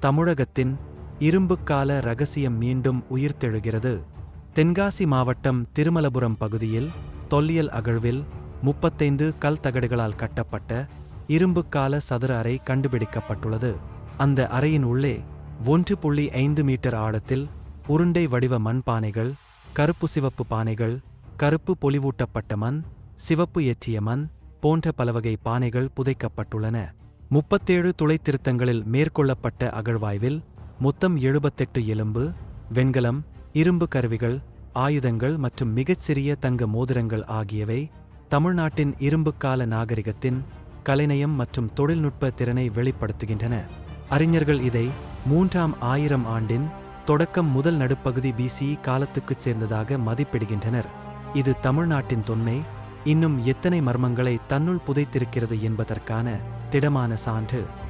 தமிழகத்தின் இரும்புக்கால ரகசியம் மீண்டும் உயிர்த்தெழுகிறது. தென்காசி மாவட்டம் திருமலபுரம் பகுதியில் தொல்லியல் அகழ்வில் முப்பத்தைந்து கல் தகடுகளால் கட்டப்பட்ட இரும்புக்கால சதுர அறை கண்டுபிடிக்கப்பட்டுள்ளது. அந்த அறையின் உள்ளே ஒன்று புள்ளி ஐந்து மீட்டர் ஆழத்தில் உருண்டை வடிவ மண் பானைகள் கருப்பு சிவப்பு பானைகள் கருப்பு பொலிவூட்டப்பட்ட மண் சிவப்பு ஏற்றிய மண் போன்ற பலவகை பானைகள் புதைக்கப்பட்டுள்ளன. முப்பத்தேழு துளைத்திருத்தங்களில் மேற்கொள்ளப்பட்ட அகழ்வாய்வில் மொத்தம் எழுபத்தெட்டு எலும்பு வெண்கலம் இரும்பு கருவிகள் ஆயுதங்கள் மற்றும் மிகச்சிறிய தங்க மோதிரங்கள் ஆகியவை தமிழ்நாட்டின் இரும்புக்கால நாகரிகத்தின் கலைநயம் மற்றும் தொழில்நுட்ப திறனை வெளிப்படுத்துகின்றன. அறிஞர்கள் இதை மூன்றாம் ஆயிரம் ஆண்டின் தொடக்கம் முதல் நடுப்பகுதி பிசி காலத்துக்குச் சேர்ந்ததாக மதிப்பிடுகின்றனர். இது தமிழ்நாட்டின் தொன்மை இன்னும் எத்தனை மர்மங்களை தன்னுள் புதைத்திருக்கிறது என்பதற்கான திடமான சான்று.